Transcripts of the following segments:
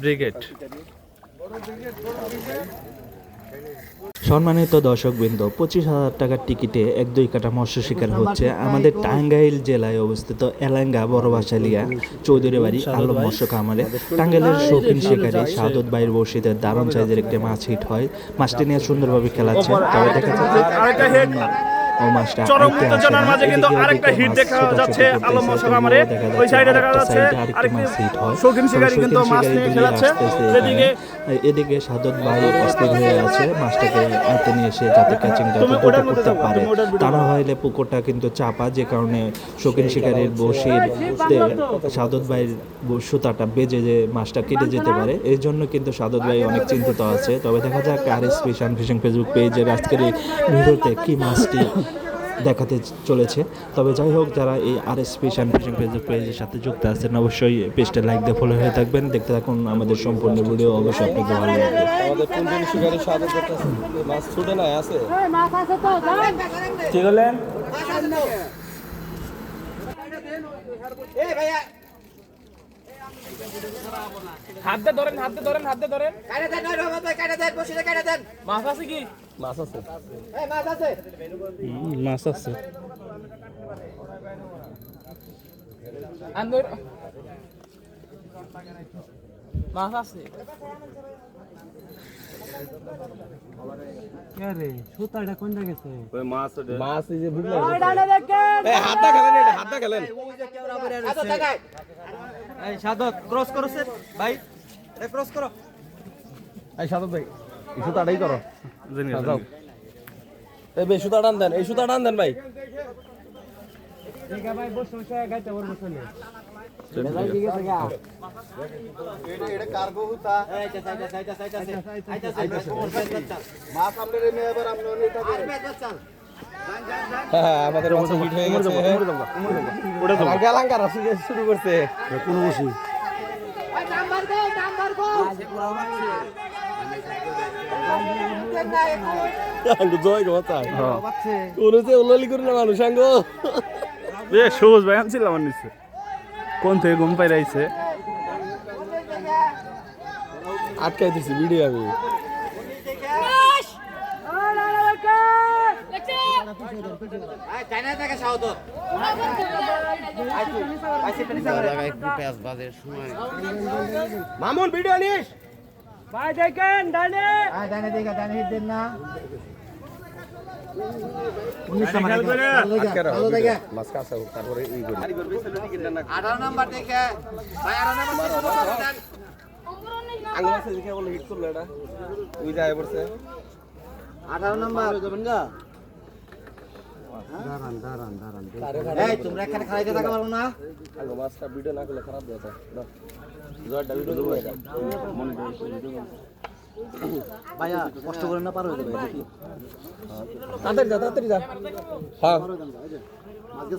Brigade. সম্মানিত দর্শকবৃন্দ পঁচিশ হাজার টাকার টিকিটে এক দুই কাটা মৎস্য শিকার হচ্ছে আমাদের টাঙ্গাইল জেলায় অবস্থিত এলাঙ্গা বড়বাসালিয়া চৌধুরী বাড়ি আলম মৎস্য খামারে। টাঙ্গাইলের শৌখিন শিকারী সাদত বাইর বর্ষিতে দারুণ সাইজের একটি মাছ হিট হয়। মাছটি নিয়ে সুন্দরভাবে খেলাচ্ছে। তবে দেখা যাচ্ছে চরম উত্তেজনার মাঝে কিন্তু এদিকে আরেকটা মাছ দেখা যাচ্ছে আলম। দেখা ওই সাইডে দেখা যাচ্ছে আরেকটি হিট হয়। শৌখিন শিকারী কিন্তু মাছ নিয়ে খেলাচ্ছে। এদিকে- এদিকে সাদত ভাই অস্থির হয়ে আছে মাছটাকে আয়ত্তে নিয়ে এসে যাতে ক্যাচিংটা মধ্যে করতে পারে। তুমি ওটার তা না হলে পুকুরটা কিন্তু চাপা যে কারণে শৌখিন শিকারীর বসির সাদত ভাইয়ের সুতাটা বেজে যে মাছটা কেটে যেতে পারে এই জন্য কিন্তু সাদত ভাই অনেক চিন্তিত আছে। তবে দেখা যাক R S fishing fishing Facebook পেজের আজকের এই ভিডিওতে কি মাছটি দেখাতে চলেছে। তবে যাই হোক যারা এই R S fishing fishing Facebook পেজের সাথে যুক্ত আছেন অবশ্যই পেজটা লাইক দিয়ে ফলো হয়ে থাকবেন। দেখতে থাকুন আমাদের সম্পূর্ণ ভিডিও অবশ্যই আপনাকে ভালো লাগবে। আমাদের কোনজন শিকারী সাদর করতেছে মাছ ছুটে নাই আছে? মাছ আছে তো কি বললেন হাত ধরেন হাত ধরেন। হাত ধরেন মাছ আছে কি মাছ আছে মাছ আছে আন্দর মাছ আছে। মাছ দেখেন। এই হাতটা খেলেন এটা হাতটা খেলেন। এই সাদত ভাই। এই সুতাটাই করো। যাও। এই সুতা টান দেন এই সুতা টান দেন ভাই। হ্যাঁ আমাদের হিট হয়ে গেছে। আসলে শুরু করছে। কোনো বসি নাম্বার দে নাম্বার গো জয় যে উল্লালি করে না মানুষ আঙ্গ। এ সবুজ ভাই নিচে। কোন থেকে ঘুম পাই রাইছে আটকাই দিছি ভিডিও আমি। মামুন ভিডিও নিস। ভাই দেখেন ডানে। আঠারো নাম্বার দেখে। ভাই আঠারো নাম্বার আঙ্গুল আছে দেখে বলে হিট করল এটা। ওই যায় পড়ছে। আঠারো নাম্বার। এই তোমরা এখানে খাইতে থাকা পারো না। মাছটা ভিডিও না করলে খারাপ এটা ভাইয়া কষ্ট করে না পারো দেখি তাড়াতাড়ি যা তাড়াতাড়ি যা। হ্যাঁ। আজকে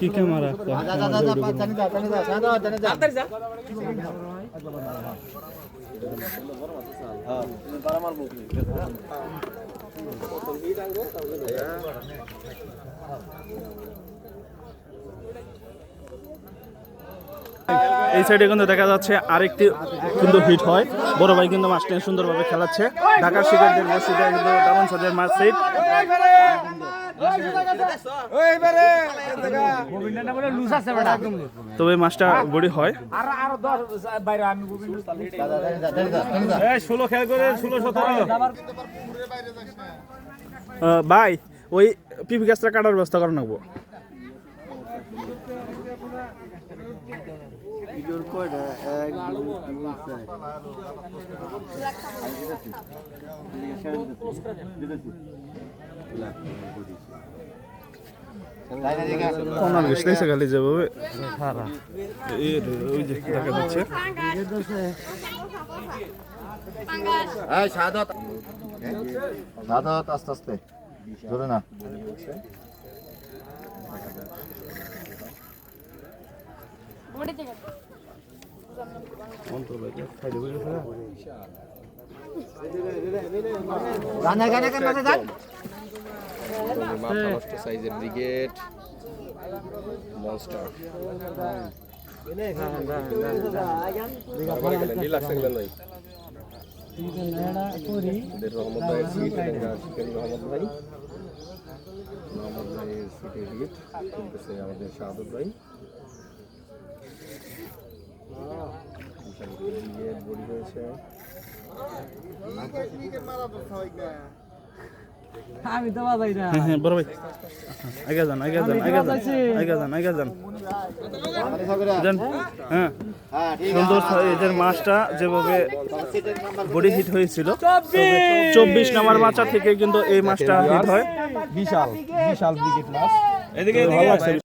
কি ক্যামেরা যা যা যা যা জানি যা জানি যা জানি যা জানি যা তাড়াতাড়ি যা এই সাইডে কিন্তু দেখা যাচ্ছে আরেকটি কিন্তু হিট হয়। বড় ভাই কিন্তু মাছটা সুন্দরভাবে খেলাচ্ছে। ঢাকার শিকারদের বসিতে কিন্তু দামন সাজের মাছ সিট তবে মাছটা বড়ি হয়। এই ষোলো খেয়াল করে ষোলো সতেরো। ভাই ওই পিপি গাছটা কাটার ব্যবস্থা করে নেব কোনার গেছ নেই খালি যাব এই রে, ওই যে দেখা যাচ্ছে। সাদত সাদত আস্তে আস্তে। জোরে না। মাথা নষ্ট সাইজের ব্রিগেড মনস্টার রহমত ভাই হিট কিনতেছে আমাদের শাহাদত ভাই বডি আমি তো বাজাই না। হ্যাঁ হ্যাঁ বড় ভাই। আগে যান আগে যান আগে যান আগে যান আগে যান। যান। হ্যাঁ হ্যাঁ সুন্দর এদের মাছটা যেভাবে সিটের বডি হিট হয়েছিল চব্বিশ। নাম্বার মাচা থেকে কিন্তু এই মাছটা হিট হয়। বিশাল বিশাল ব্রিগেড মাছ। এদিকে। ভালো লাগছে।